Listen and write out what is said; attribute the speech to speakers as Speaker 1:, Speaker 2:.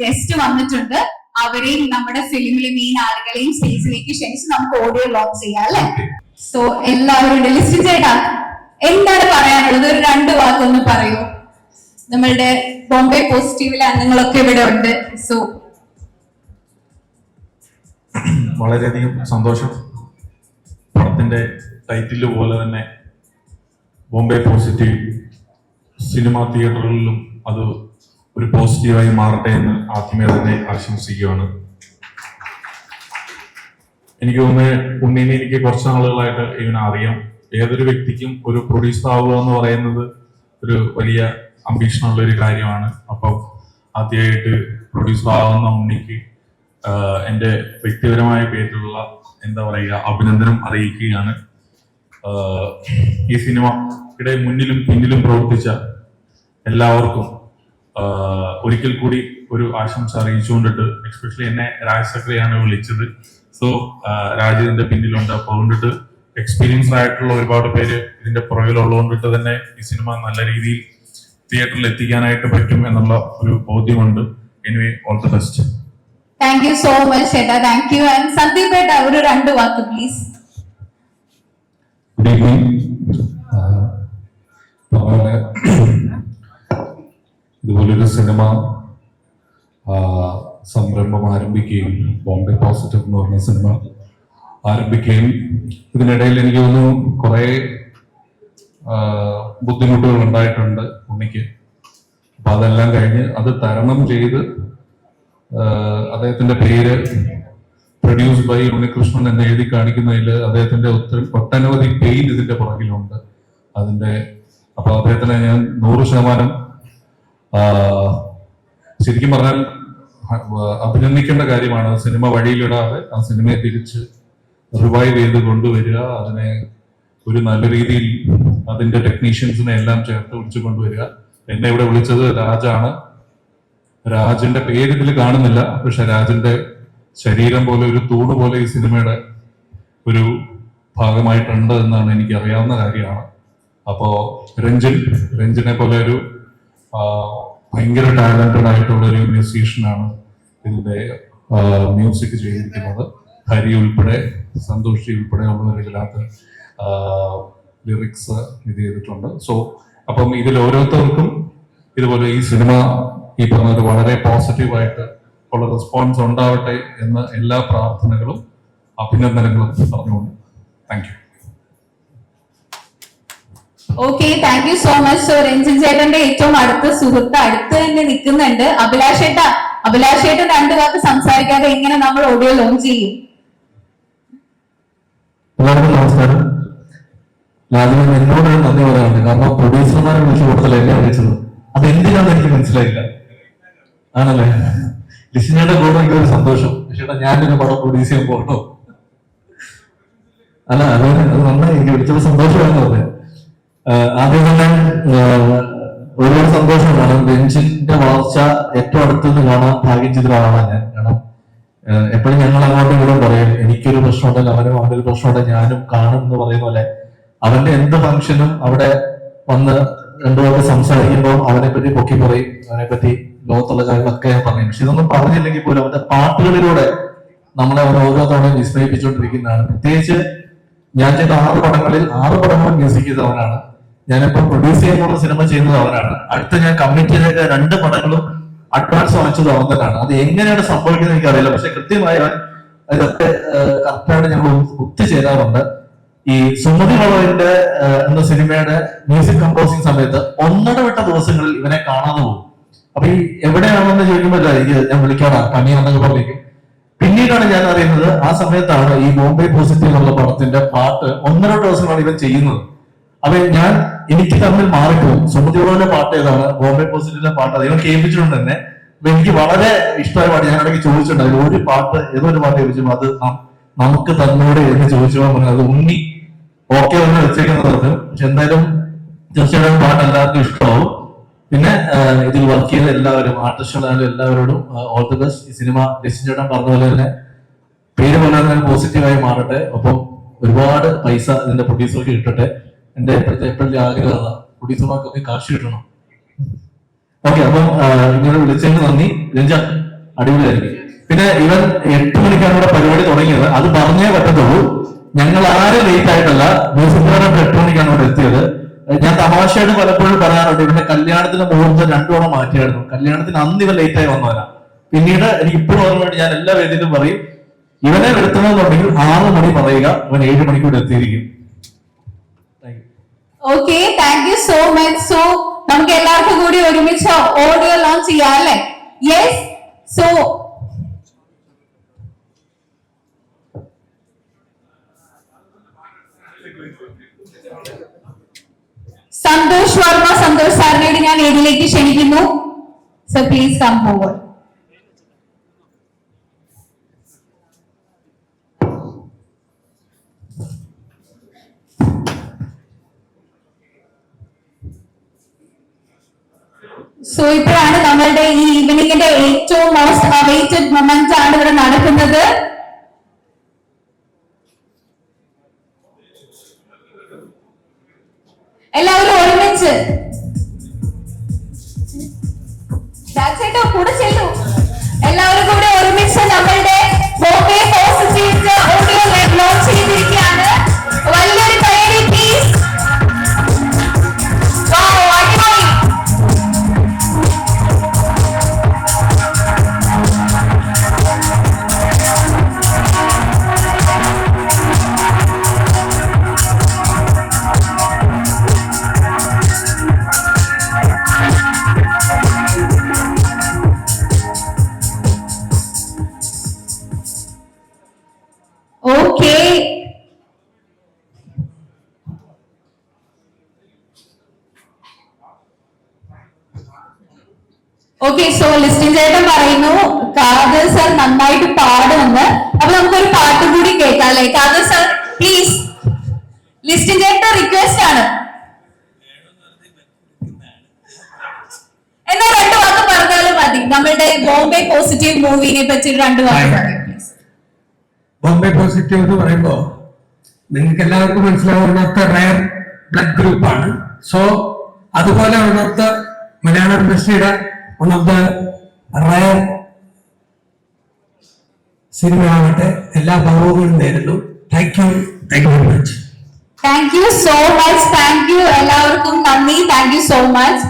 Speaker 1: Guest വന്നിട്ടുണ്ട്. അവരെയും നമ്മുടെ ഫിലിമിലെ മെയിൻ ആളുകളെയും സ്റ്റേജിലേക്ക് ക്ഷണിച്ച് നമുക്ക് ഓഡിയോ ലോഞ്ച് ചെയ്യാം അല്ലെ? സോ എല്ലാവരും ലിസ്റ്റ് ചേട്ടാ എന്താണ് പറയാനുള്ളത്? ഒരു രണ്ട് വാക്കൊന്ന് പറയൂ. നമ്മളുടെ ബോംബെ പോസിറ്റീവിലെ അംഗങ്ങളൊക്കെ ഇവിടെ ഉണ്ട്. സോ
Speaker 2: വളരെയധികം സന്തോഷം. പടത്തിന്റെ ടൈറ്റിൽ പോലെ തന്നെ ബോംബെ പോസിറ്റീവ് സിനിമാ തിയേറ്ററുകളിലും അത് ഒരു പോസിറ്റീവായി മാറട്ടെ എന്ന് ആദ്യമേ തന്നെ ആശംസിക്കുകയാണ്. എനിക്ക് തോന്നുന്നത് ഉണ്ണീനെ എനിക്ക് കുറച്ച് നാളുകളായിട്ട് ഇവനെ അറിയാം. ഏതൊരു വ്യക്തിക്കും ഒരു പ്രൊഡ്യൂസർ ആവുക എന്ന് പറയുന്നത് ഒരു വലിയ അംബീഷനുള്ള ഒരു കാര്യമാണ്. അപ്പം ആദ്യമായിട്ട് പ്രൊഡ്യൂസർ ആവുന്ന ഉണ്ണിക്ക് എന്റെ വ്യക്തിപരമായ പേരിലുള്ള എന്താ പറയുക അഭിനന്ദനം അറിയിക്കുകയാണ്. ഈ സിനിമയുടെ മുന്നിലും പിന്നിലും പ്രവർത്തിച്ച എല്ലാവർക്കും ഒരിക്കൽ കൂടി ഒരു ആശംസ അറിയിച്ചുകൊണ്ടിട്ട് എക്സ്പെഷ്യലി എന്നെ രാജ് സക്രിയാണ് വിളിച്ചത്. സോ രാജ് പിന്നിലുണ്ട്. അപ്പൊ അതുകൊണ്ടിട്ട് എക്സ്പീരിയൻസ് ആയിട്ടുള്ള ഒരുപാട് പേര് ഇതിന്റെ പുറകിലുള്ളതുകൊണ്ടിട്ട് തന്നെ ഈ സിനിമ നല്ല രീതിയിൽ തിയേറ്ററിൽ എത്തിക്കാനായിട്ട് പറ്റും എന്നുള്ള ഒരു ബോധ്യമുണ്ട്. Anyway all the best
Speaker 1: thank you so much ചേട്ടാ. താങ്ക് യു ആൻഡ് സന്ദീപ് ഏട്ടാ ഒരു രണ്ട് വാക്ക് പ്ലീസ്
Speaker 3: ഗുഡ് ഈവനിങ് ഇതുപോലൊരു സിനിമ സംരംഭം ആരംഭിക്കുകയും ബോംബെ പോസിറ്റീവ് എന്ന് പറഞ്ഞ സിനിമ ആരംഭിക്കുകയും ഇതിനിടയിൽ എനിക്ക് തോന്നുന്നു കുറെ ബുദ്ധിമുട്ടുകൾ ഉണ്ടായിട്ടുണ്ട് ഉണ്ണിക്ക്. അപ്പൊ അതെല്ലാം കഴിഞ്ഞ് അത് തരണം ചെയ്ത് അദ്ദേഹത്തിന്റെ പേര് പ്രൊഡ്യൂസ് ബൈ ഉണ്ണികൃഷ്ണൻ എന്ന് എഴുതി കാണിക്കുന്നതിൽ അദ്ദേഹത്തിന്റെ ഒത്തിരി ഒട്ടനവധി പെയിൻ ഇതിന്റെ പുറകിലുണ്ട്. അതിന്റെ അപ്പൊ അദ്ദേഹത്തിനെ ഞാൻ നൂറ് ശതമാനം ശരിക്കും പറഞ്ഞാൽ അഭിനന്ദിക്കേണ്ട കാര്യമാണ് സിനിമ വഴിയിലിടാതെ ആ സിനിമയെ തിരിച്ച് റിവൈവ് ചെയ്ത് കൊണ്ടുവരിക അതിനെ ഒരു നല്ല രീതിയിൽ അതിന്റെ ടെക്നീഷ്യൻസിനെ എല്ലാം ചേർത്ത് വിളിച്ചു കൊണ്ടുവരിക. എന്നെ ഇവിടെ വിളിച്ചത് രാജാണ്. രാജിന്റെ പേര് ഇതിൽ കാണുന്നില്ല. പക്ഷെ രാജിന്റെ ശരീരം പോലെ ഒരു തൂണ് പോലെ ഈ സിനിമയുടെ ഒരു ഭാഗമായിട്ടുണ്ട് എന്നാണ് എനിക്ക് അറിയാവുന്ന കാര്യമാണ്. അപ്പോ രഞ്ജിൻ രഞ്ജിനെ പോലെ ഒരു ഭയങ്കര ടാലന്റഡ് ആയിട്ടുള്ള ഒരു മ്യൂസീഷ്യനാണ് ഇതിന്റെ മ്യൂസിക് ചെയ്തിരിക്കുന്നത്. ഹരി ഉൾപ്പെടെ സന്തോഷി ഉൾപ്പെടെ ഉള്ളവരില്ലാത്ത ലിറിക്സ് ഇത് ചെയ്തിട്ടുണ്ട്. സോ അപ്പം ഇതിൽ ഓരോരുത്തർക്കും ഇതുപോലെ ഈ സിനിമ ഈ പറഞ്ഞത് വളരെ പോസിറ്റീവായിട്ട് ഉള്ള റെസ്പോൺസ് ഉണ്ടാവട്ടെ എന്ന എല്ലാ പ്രാർത്ഥനകളും അഭിനന്ദനങ്ങളും പറഞ്ഞുകൊണ്ട് thank you
Speaker 1: okay thank you so much so Ranjin ചേട്ടന്റെ ഏറ്റവും അടുത്ത സുഹൃത്ത് അടുത്ത് തന്നെ നിൽക്കുന്നുണ്ട്. അഭിലാഷ് ചേട്ടാ അഭിലാഷ് ചേട്ടൻ രണ്ടു വാക്ക് സംസാരിക്കാതെ എങ്ങനെ നമ്മൾ ഓഡിയോ ലോഞ്ച് ചെയ്യും.
Speaker 3: എല്ലാവർക്കും നമസ്കാരം. ആദ്യം എന്നോട് നന്ദി പറയാറുണ്ട് കാരണം പ്രൊഡ്യൂസർമാരെ വിളിച്ചു കൊടുത്തല്ല എന്നെ അത് എന്തിനാന്ന് എനിക്ക് മനസ്സിലായില്ല. ആണല്ലേ? ലിസിനയുടെ കൂടെ എനിക്ക് ഒരു സന്തോഷം. ചേട്ടാ ഞാനൊരു പടം പ്രൊഡ്യൂസ് ചെയ്യാൻ പോകണോ? അല്ല അത് അത് നന്നായി എനിക്ക് വിളിച്ചപ്പോൾ സന്തോഷമാണെന്ന് പറഞ്ഞത് ആഹ് ആദ്യം തന്നെ ഒരുപാട് സന്തോഷമാണ്. ബെഞ്ചിന്റെ വളർച്ച ഏറ്റവും അടുത്തുനിന്ന് കാണാൻ ഭാഗ്യം ചെയ്ത ഒരാളാണ് ഞാൻ. കാരണം എപ്പോഴും ഞങ്ങൾ അങ്ങോട്ടും ഇങ്ങോട്ടും പറയും എനിക്കൊരു പ്രശ്നമുണ്ടെങ്കിൽ അവനും അവനൊരു പ്രശ്നമുണ്ടെങ്കിൽ ഞാനും കാണും എന്ന് പറയുന്ന പോലെ. അവന്റെ എന്ത് ഫംഗ്ഷനും അവിടെ വന്ന് രണ്ടു പേർക്ക് സംസാരിക്കുമ്പോൾ അവനെ പറ്റി പൊക്കി പറയും അവനെ പറ്റി ലോകത്തുള്ള കാര്യങ്ങളൊക്കെ ഞാൻ പറയും. പക്ഷെ ഇതൊന്നും പറഞ്ഞില്ലെങ്കിൽ പോലും അവന്റെ പാട്ടുകളിലൂടെ നമ്മളെ അവൻ ഓരോ തവണയും വിസ്മയിപ്പിച്ചുകൊണ്ടിരിക്കുന്നതാണ്. പ്രത്യേകിച്ച് ഞാൻ ചെയ്ത ആറ് പടങ്ങളിൽ ആറ് പടങ്ങളും മ്യൂസിക് ചെയ്തവനാണ്. ഞാനിപ്പോ പ്രൊഡ്യൂസ് ചെയ്യാൻ പോകുന്ന സിനിമ ചെയ്യുന്നത് അവനാണ്. അടുത്ത ഞാൻ കമ്മിറ്റ് ചെയ്ത രണ്ട് പടങ്ങളും അഡ്വാൻസ് വാങ്ങിച്ചത് അവൻ തന്നെയാണ് അത് എങ്ങനെയാണ് സംഭവിക്കുന്നത് എനിക്കറിയില്ല. പക്ഷെ കൃത്യമായി അവൻ ഇതൊക്കെ കറക്റ്റായിട്ട് ഞങ്ങൾ ഒത്തു ചേരാറുണ്ട് ഈ സുമതി വളവിന്റെ എന്ന സിനിമയുടെ മ്യൂസിക് കമ്പോസിംഗ് സമയത്ത് ഒന്നര വിട്ട ദിവസങ്ങളിൽ ഇവനെ കാണാതെ പോകും. അപ്പൊ ഈ എവിടെയാണെന്ന് ചോദിക്കുമ്പോൾ എനിക്ക് ഞാൻ വിളിക്കാടാ പണിയാണെന്നൊക്കെ പറഞ്ഞേക്കും പിന്നീടാണ് ഞാൻ അറിയുന്നത് ആ സമയത്താണ് ഈ ബോംബെ പോസിറ്റീവ് എന്നുള്ള പടത്തിന്റെ പാട്ട് ഒന്നര ദിവസങ്ങളാണ് ഇവൻ ചെയ്യുന്നത്. അപ്പൊ ഞാൻ എനിക്ക് തമ്മിൽ മാറിപ്പോകും സുമതിയോടെ പാട്ട് ഏതാണ്? ബോംബെ പോസിറ്റീവിലെ പാട്ട് അദ്ദേഹം കേൾപ്പിച്ചിട്ടുണ്ട് തന്നെ. അപ്പൊ എനിക്ക് വളരെ ഇഷ്ടമായ പാട്ട് ഞാൻ ഇടയ്ക്ക് ചോദിച്ചിട്ടുണ്ട്. അതിൽ ഒരു പാട്ട് ഏതോ ഒരു പാട്ട് ചോദിച്ചു അത് നമുക്ക് തന്നോട് എന്ന് ചോദിച്ചപ്പോൾ പറഞ്ഞു അത് ഉണ്ണി ഓക്കെ എന്ന് വെച്ചേക്കുന്നത് പക്ഷെ എന്തായാലും തീർച്ചയായിട്ടും പാട്ട് എല്ലാവർക്കും ഇഷ്ടമാവും. പിന്നെ ഇതിൽ വർക്ക് ചെയ്ത എല്ലാവരും ആർട്ടിസ്റ്റുകളായാലും എല്ലാവരോടും ഓൾ ദി ബെസ്റ്റ് ഈ സിനിമ രസിച്ചേട്ടൻ ചേട്ടൻ പറഞ്ഞ പോലെ തന്നെ പേര് പോലെ തന്നെ പോസിറ്റീവായി മാറട്ടെ. ഒപ്പം ഒരുപാട് പൈസ ഇതിന്റെ പ്രൊഡ്യൂസർക്ക് കിട്ടട്ടെ എന്റെ എപ്പോഴത്തെ എപ്പോഴും ആഗ്രഹം കുടിസമാക്കൊക്കെ കാശ് കിട്ടണം. ഓക്കെ അപ്പം ഇങ്ങനെ വിളിച്ചതിന് നന്ദി. രഞ്ജ അടിപൊളിയായിരിക്കും. പിന്നെ ഇവൻ എട്ട് മണിക്കാണ് ഇവിടെ പരിപാടി തുടങ്ങിയത്. അത് പറഞ്ഞേ പറ്റത്തുള്ളൂ. ഞങ്ങൾ ആരും ലേറ്റ് ആയിട്ടല്ല. മ്യൂസിക് ഡയറക്ടർ എട്ട് മണിക്കാണ് ഇവിടെ എത്തിയത്. ഞാൻ തമാശയായിട്ട് പലപ്പോഴും പറയാറുണ്ട്. ഇവന്റെ കല്യാണത്തിന് മുഹൂർത്തം രണ്ടു തവണ മാറ്റിയായിരുന്നു. കല്യാണത്തിന് അന്ന് ഇവൻ ലേറ്റ് ആയി വന്നവരാ പിന്നീട് എനിക്ക് ഇപ്പോഴും ഓർമ്മയുണ്ട് ഞാൻ എല്ലാ വേദിയിലും പറയും ഇവനെ വരുത്തണമെന്നുണ്ടെങ്കിൽ ആറ് മണി പറയുക. ഇവൻ ഏഴ് മണിക്കൂടെ എത്തിയിരിക്കും.
Speaker 1: Okay thank you so much so നമുക്ക് എല്ലാവർക്കും കൂടി ഒരുമിച്ച് ഓഡിയോ ലോഞ്ച് ചെയ്യാം അല്ലെ? യെസ് സോ സന്തോഷ് വർമ്മ സന്തോഷ് സാറിനോട് ഞാൻ ഏതിലേക്ക് ക്ഷണിക്കുന്നു. So please come forward so ഇപ്പോഴാണ് നമ്മളുടെ ഈ ഈവനിങ്ങിന്റെ ഏറ്റവും മോസ്റ്റ് അവൈറ്റഡ് മൊമെന്റ് ആണ് ഇവിടെ നടക്കുന്നത്. എല്ലാവരും ഒരുമിച്ച്. കൂടെ ഓക്കെ സോ ലിസ്റ്റിൻ ചേട്ടൻ പറയുന്നു കാതൽ സർ നന്നായിട്ട് പാടുമെന്ന് അപ്പൊ നമുക്കൊരു പാട്ട് കൂടി കേൾക്കാം അല്ലെ? കാതൽ സർ പ്ലീസ് ലിസ്റ്റിൻ ചേട്ടൻ റിക്വസ്റ്റ് ആണ്. എന്നാ രണ്ടു വാക്ക് പറഞ്ഞാലും മതി. നമ്മളുടെ ബോംബെ പോസിറ്റീവ് മൂവിനെ പറ്റി രണ്ടു വാക്ക് പറയും.
Speaker 4: ബോംബെ പോസിറ്റീവ് എന്ന് പറയുമ്പോൾ നിങ്ങൾക്ക് എല്ലാവർക്കും മനസ്സിലാവുന്ന റയർ ബ്ലഡ് ഗ്രൂപ്പാണ് സോ അതുപോലെ ഉണർത്ത മലയാള ഇൻഡസ്ട്രിയുടെ വൺ ഓഫ് ദ റയർ സിനിമയാവട്ടെ എല്ലാ ഭാവങ്ങളും നേരുന്നു thank you thank you very much
Speaker 1: thank you so much thank you എല്ലാവർക്കും നന്ദി. Thank you so much